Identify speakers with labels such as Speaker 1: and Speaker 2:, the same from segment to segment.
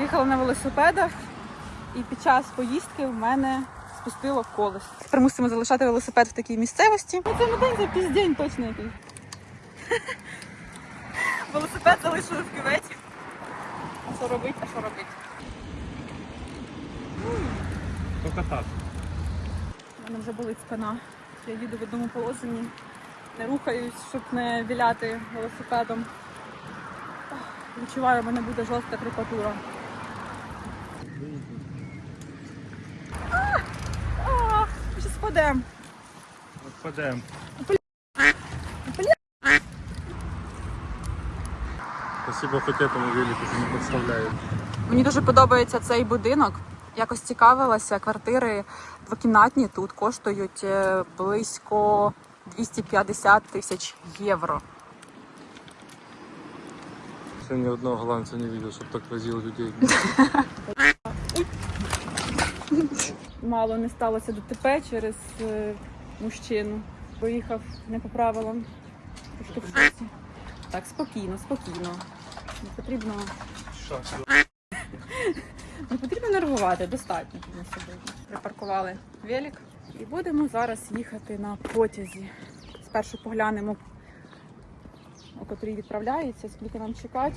Speaker 1: Їхала на велосипедах, і під час поїздки в мене спустило колесо. Тепер мусимо залишати велосипед в такій місцевості. Ну, це не день, це піздень точно якийсь. Велосипед залишили в кюветі. А що робить, а що робить?
Speaker 2: Только так.
Speaker 1: У мене вже болить спина. Я їду в одному положенні, не рухаюсь, щоб не віляти велосипедом. Відчуваю, в мене буде жорстка крепатура. А, а, ми ще спадемо.
Speaker 2: Впадемо. Спасибо хоть этому велику, что не подставляют.
Speaker 1: Мені дуже подобається цей будинок. Якось цікавилася. Квартири двокімнатні тут коштують е, близько 250 тисяч євро.
Speaker 2: Я ни одного голландца не видел, чтобы так возил людей.
Speaker 1: Мало не сталося ДТП через е, мужчину. Поїхав не по правилам. Так, спокійно, спокійно. Не потрібно, не потрібно нервувати, достатньо на сьогодні. Припаркували велик і будемо зараз їхати на потязі. Спершу поглянемо, о котрій відправляється, скільки нам чекати.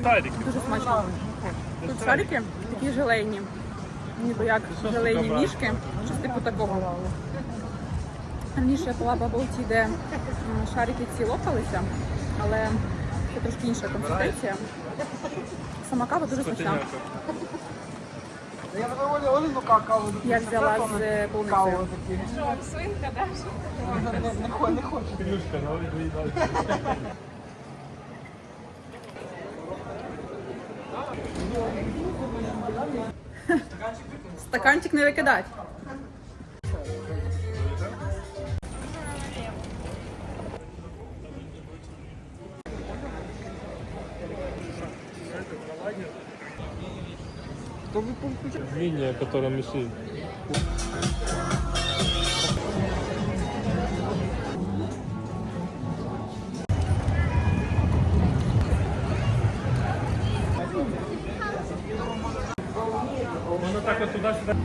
Speaker 2: Старик.
Speaker 1: Дуже смачно. Тут шарики такі желейні. Ніби як желейні мішки, щось типу такого. Раніше я була бабуці, де шарики ці лопалися, але це трошки інша консистенція. Сама кава дуже смачна.
Speaker 3: Я
Speaker 1: взяла з полуницею.
Speaker 3: Не хочу, не хочу.
Speaker 1: Стаканчик не викидать.
Speaker 2: Линия, которая мешает. так вот туда-сюда.